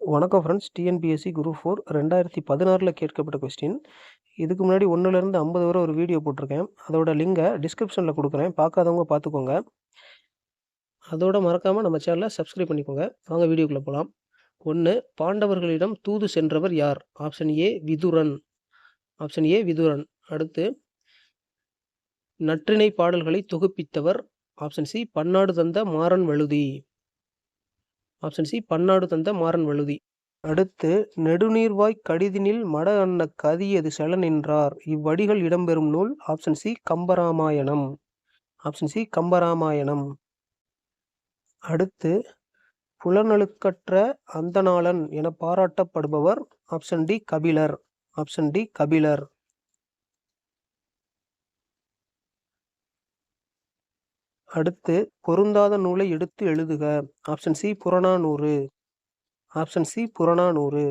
வணக்கம் friends TNPSC group four ரெண்டாயிரத்தி பதினாறில் கேட்கப்பட்ட கொஸ்டின் இதுக்கு முன்னாடி ஒன்றுலேருந்து ஐம்பது வரை ஒரு வீடியோ போட்டிருக்கேன். அதோட லிங்கை டிஸ்கிரிப்ஷனில் கொடுக்குறேன். பார்க்காதவங்க பார்த்துக்கோங்க. அதோட மறக்காமல் நம்ம சேனலை சப்ஸ்கிரைப் பண்ணிக்கோங்க. வாங்க வீடியோக்குள்ளே போகலாம் ஒன்று பாண்டவர்களிடம் தூது சென்றவர் யார்? Option A Vidhuran. Option A Vidhuran. அடுத்து நற்றிணை பாடல்களை தொகுப்பித்தவர். Option C Pannadu Thantha Maran Vazhuthi. Option C Pannadu Thantha Maran Vazhuthi. அடுத்து நெடுநீர்வாய் கடிதினில் மட அன்ன கதியது செல நின்றார். இவ்வடிகள் இடம்பெறும் நூல். Option C Kambaramayanam. Option C Kambaramayanam. அடுத்து புலனழுக்கற்ற அந்தநாளன் என பாராட்டப்படுபவர். Option D Kapilar. Option D Kapilar. அடுத்து பொருந்தாத நூலை எடுத்து எழுதுக. Option C Purananuru option C Purananuru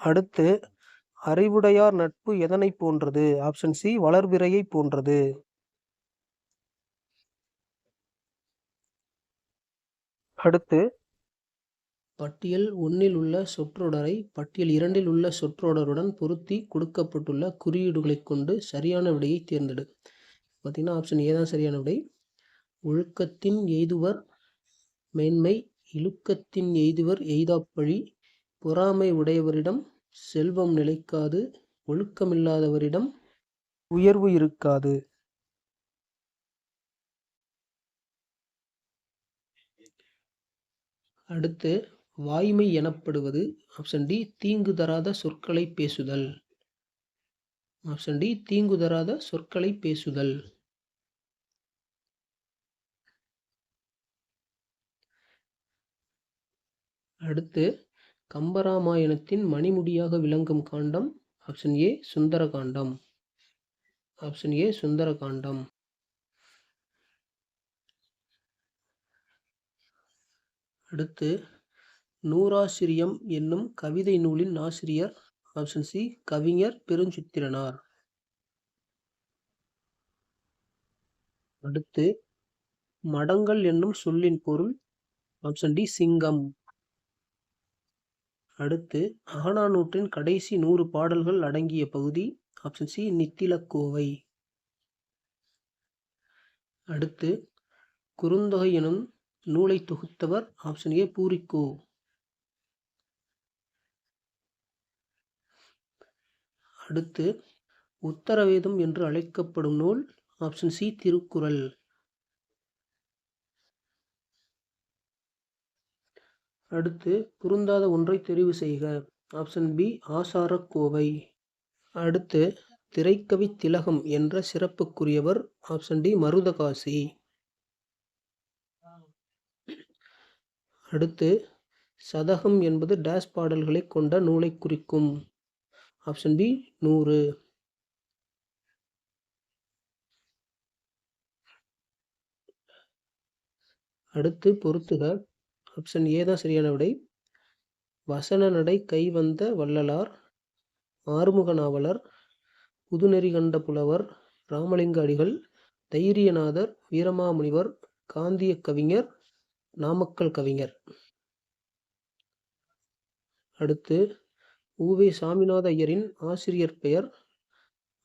அடுத்து அறிவுடையார் நட்பு எதனை போன்றது? ஆப்ஷன் சி வளர்பிறையை போன்றது. அடுத்து பட்டியல் ஒன்றில் உள்ள சொற்றொடரை பட்டியல் இரண்டில் உள்ள சொற்றொடருடன் பொருத்தி கொடுக்கப்பட்டுள்ள குறியீடுகளைக் கொண்டு சரியான விடையை தேர்ந்தெடு. பார்த்தீங்கன்னா ஆப்ஷன் ஏ தான் சரியான விடை. ஒழுக்கத்தின் எய்துவர் மேன்மை இழுக்கத்தின் எய்துவர் எய்தாப்பழி. பொறாமை உடையவரிடம் செல்வம் நிலைக்காது ஒழுக்கமில்லாதவரிடம் உயர்வு இருக்காது. அடுத்து வாய்மை எனப்படுவது ஆப்ஷன் டி தீங்கு தராத சொற்களை பேசுதல். ஆப்ஷன் டி தீங்கு தராத சொற்களை பேசுதல். அடுத்து கம்பராமாயணத்தின் மணிமுடியாக விளங்கும் காண்டம் option A Sundara Kandam option A சுந்தர காண்டம் அடுத்து நூறாசிரியம் என்னும் கவிதை நூலின் ஆசிரியர் ஆப்ஷன் சி கவிஞர் பெருஞ்சித்திரனார். அடுத்து மடங்கள் என்னும் சொல்லின் பொருள் ஆப்ஷன் டி சிங்கம். அடுத்து ஆனானூற்றின் கடைசி நூறு பாடல்கள் அடங்கிய பகுதி ஆப்ஷன் சி நித்திலக்கோவை. அடுத்து குறுந்தொகை எனும் நூலை தொகுத்தவர் ஆப்ஷன் ஏ பூரிக்கோ. அடுத்து உத்தரவேதம் என்று அழைக்கப்படும் நூல் ஆப்ஷன் சி திருக்குறள். அடுத்து பொருந்தாத ஒன்றை தெரிவு செய்க. ஆப்ஷன் பி ஆசாரக்கோவை அடுத்து திரைக்கவி திலகம் என்ற சிறப்புக்குரியவர். Option D Marudhakasi. அடுத்து சதகம் என்பது டேஸ் பாடல்களை கொண்ட நூலை குறிக்கும். ஆப்ஷன் பி நூறு. அடுத்து பொறுத்துக ஆப்ஷன் ஏ தான் சரியான விடை. வசன நடை கைவந்த வள்ளலார் ஆறுமுக நாவலர் புதுநெறி கண்ட புலவர் ராமலிங்க அடிகள் தைரியநாதர் வீரமாமுனிவர் காந்திய கவிஞர் நாமக்கல் கவிஞர். அடுத்து உவே சாமிநாத ஐயரின் ஆசிரியர் பெயர்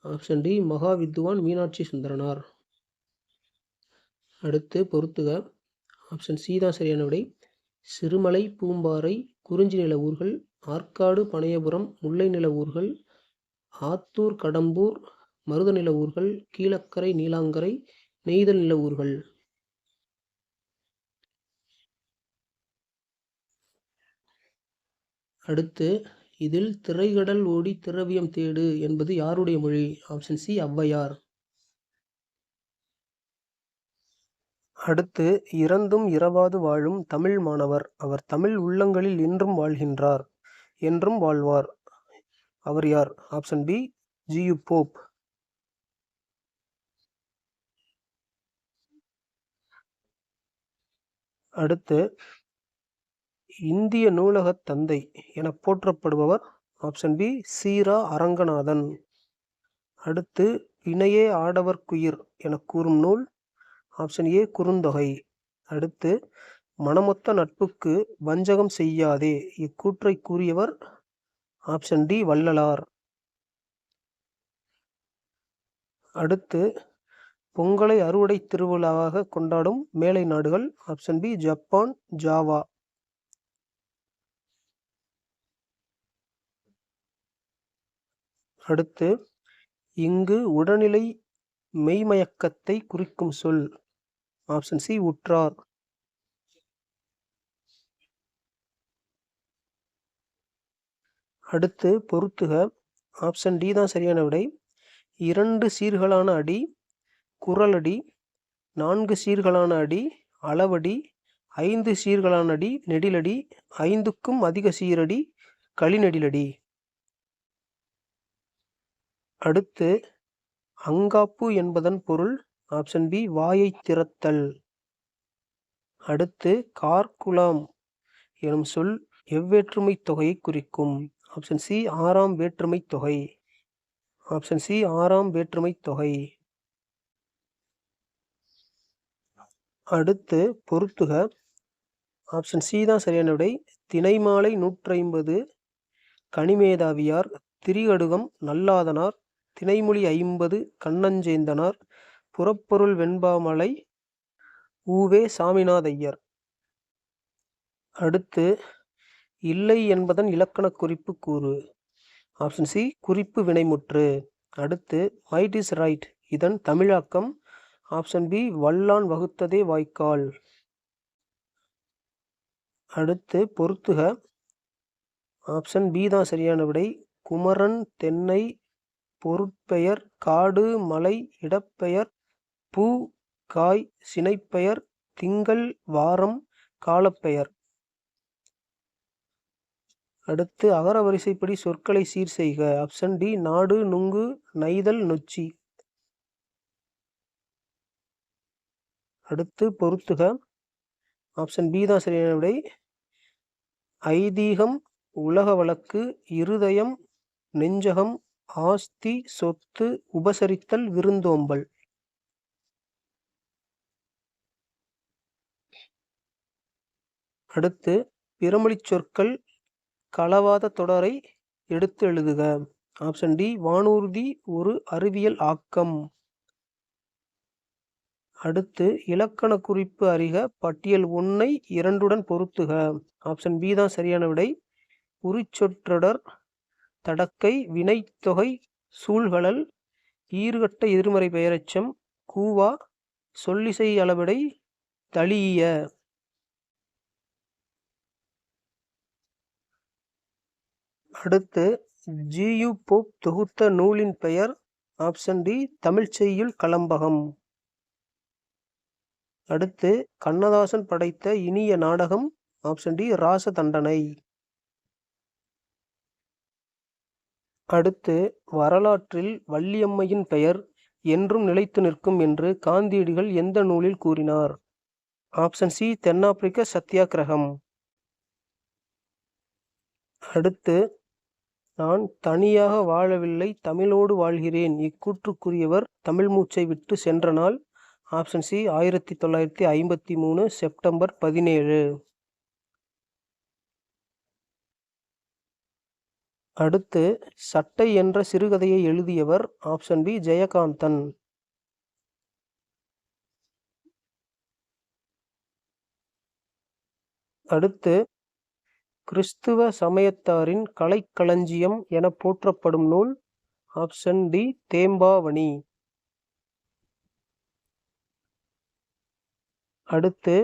ஆப்ஷன் டி மகா வித்வான் மீனாட்சி சுந்தரனார். அடுத்து பொறுத்துக ஆப்ஷன் சி தான் சரியான விடை. சிறுமலை பூம்பாறை குறிஞ்சி நில ஊர்கள் ஆற்காடு பனையபுரம் முல்லை நில ஊர்கள் ஆத்தூர் கடம்பூர் மருத நில ஊர்கள் கீழக்கரை நீலாங்கரை நெய்தல் நில ஊர்கள். அடுத்து இதில் திரைகடல் ஓடி திரவியம் தேடு என்பது யாருடைய மொழி? Option C Avvaiyar. அடுத்து இறந்தும் இரவாது வாழும் தமிழ் மாணவர். அவர் தமிழ் உள்ளங்களில் இன்றும் வாழ்கின்றார் என்றும் வாழ்வார். அவர் யார்? ஆப்ஷன் பி ஜியு போப் அடுத்து இந்திய நூலகத் தந்தை என போற்றப்படுபவர் ஆப்ஷன் பி சீரா அரங்கநாதன். அடுத்து இணையே ஆடவர்க்குயிர் என கூறும் நூல் ஆப்ஷன் ஏ குறுந்தொகை. அடுத்து மனமொத்த நட்புக்கு வஞ்சகம் செய்யாதே இக்கூற்றை கூறியவர் ஆப்ஷன் டி வள்ளலார். அடுத்து பொங்கலை அறுவடை திருவிழாவாக கொண்டாடும் மேலை நாடுகள் ஆப்ஷன் பி ஜப்பான் ஜாவா. அடுத்து இங்கு உடல்நிலை மெய்மயக்கத்தை குறிக்கும் சொல். ஆப்ஷன் சி உற்றார். அடுத்து பொருத்துக. ஆப்ஷன் டி தான் சரியான விடை. இரண்டு சீர்களான அடி குரலடி நான்கு சீர்களான அடி அளவடி. ஐந்து சீர்களான அடி நெடிலடி. ஐந்துக்கும் அதிக சீரடி களிநெடிலடி. அடுத்து அங்காப்பு என்பதன் பொருள் ஆப்ஷன் பி வாயை திறத்தல். அடுத்து கார்குலாம் எனும் சொல் எவ்வேற்றுமை தொகையை குறிக்கும். ஆப்ஷன் சி ஆறாம் வேற்றுமை தொகை. ஆப்ஷன் சி ஆறாம் வேற்றுமை தொகை. அடுத்து பொருத்துக. ஆப்ஷன் சி தான் சரியான விடை. திணைமாலை நூற்றைம்பது. கனிமேதாவியார் திரிகடுகம் நல்லாதனார் திணைமொழி ஐம்பது கண்ணஞ்சேந்தனார் புறப்பொருள் வெண்பாமலை ஊவே சாமிநாதையர். அடுத்து இல்லை என்பதன் இலக்கண குறிப்பு கூறு. ஆப்ஷன் சி குறிப்பு வினைமுற்று. அடுத்து மைட் இஸ் ரைட் இதன் தமிழாக்கம். ஆப்ஷன் பி வல்லான் வகுத்ததே வாய்க்கால். அடுத்து பொருத்துக ஆப்ஷன் பி தான் சரியான விடை. குமரன் தென்னை பொருட்பெயர் காடு மலை இடப்பெயர் பூ காய் சினைப்பெயர் திங்கள் வாரம் காலப்பெயர். அடுத்து அகர வரிசைப்படி சொற்களை சீர் செய்க. ஆப்ஷன் டி நாடு நுங்கு நைதல் நொச்சி. அடுத்து பொருத்துக. ஆப்ஷன் பி தான் சரியான விடை. ஐதீகம் உலக வழக்கு இருதயம் நெஞ்சகம் ஆஸ்தி சொத்து உபசரித்தல் விருந்தோம்பல். அடுத்து பிறமொழிச் சொற்கள் களவாத தொடரை எடுத்து எழுதுக. ஆப்ஷன் டி வானூர்தி ஒரு அறிவியல் ஆக்கம். அடுத்து இலக்கண குறிப்பு அறிக பட்டியல் ஒன்றை இரண்டுடன் பொருத்துக. ஆப்ஷன் பி தான் சரியான விடை. உரிச்சொற்றொடர் தடக்கை வினைத்தொகை சூழ்களல் ஈறுகட்ட எதிர்மறை பெயரச்சம் கூவா சொல்லிசை அளவடை தளிய அடுத்து ஜியு போப் தொகுத்த நூலின் பெயர் ஆப்ஷன் டி தமிழ்ச்செய்யுள் கலம்பகம். அடுத்து கண்ணதாசன் படைத்த இனிய நாடகம் ஆப்ஷன் டி ராச தண்டனை அடுத்து வரலாற்றில் வள்ளியம்மையின் பெயர் என்றும் நிலைத்து நிற்கும் என்று காந்தியடிகள் எந்த நூலில் கூறினார்? ஆப்ஷன் சி தென்னாப்பிரிக்க சத்தியாகிரகம் அடுத்து நான் தனியாக வாழவில்லை தமிழோடு வாழ்கிறேன். இக்கூற்றுக்குரியவர் தமிழ் மூச்சை விட்டு சென்ற நாள். ஆப்ஷன் சி ஆயிரத்தி தொள்ளாயிரத்தி ஐம்பத்தி மூணு செப்டம்பர் பதினேழு. அடுத்து சட்டை என்ற சிறுகதையை எழுதியவர் ஆப்ஷன் பி ஜெயகாந்தன். அடுத்து கிறிஸ்துவ சமயத்தாரின் கலைக்களஞ்சியம் என போற்றப்படும் நூல் ஆப்ஷன் டி தேம்பாவணி. அடுத்து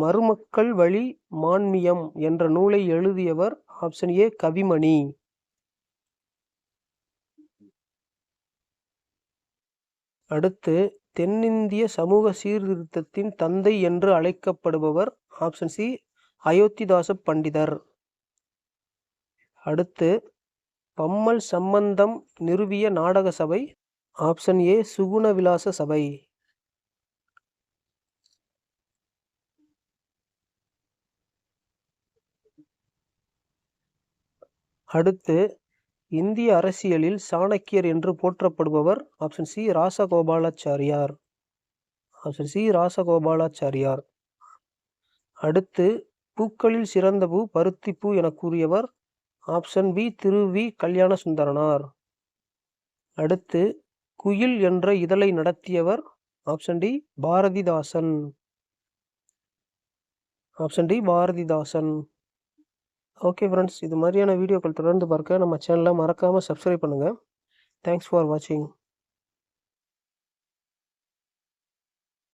மருமக்கள் வழி மான்மியம் என்ற நூலை எழுதியவர் ஆப்ஷன் ஏ கவிமணி. அடுத்து தென்னிந்திய சமூக சீர்திருத்தத்தின் தந்தை என்று அழைக்கப்படுபவர் ஆப்ஷன் சி அயோத்திதாச பண்டிதர். அடுத்து பம்மல் சம்பந்தம் நிறுவிய நாடக சபை ஆப்ஷன் ஏ சுகுண விலாச சபை. அடுத்து இந்திய அரசியலில் சாணக்கியர் என்று போற்றப்படுபவர் option C Rajagopalachariyar. Option C Rajagopalachariyar. அடுத்து பூக்களில் சிறந்த பூ பருத்தி பூ என கூறியவர் ஆப்ஷன் பி திரு வி கல்யாண சுந்தரனார் அடுத்து குயில் என்ற இதழை நடத்தியவர் option D Bharathidasan. Option D Bharathidasan. Okay friends இது மாதிரியான வீடியோக்கள் தொடர்ந்து பார்க்க நம்ம சேனலை மறக்காமல் சப்ஸ்கிரைப் பண்ணுங்கள் தேங்க்ஸ் ஃபார் வாட்சிங்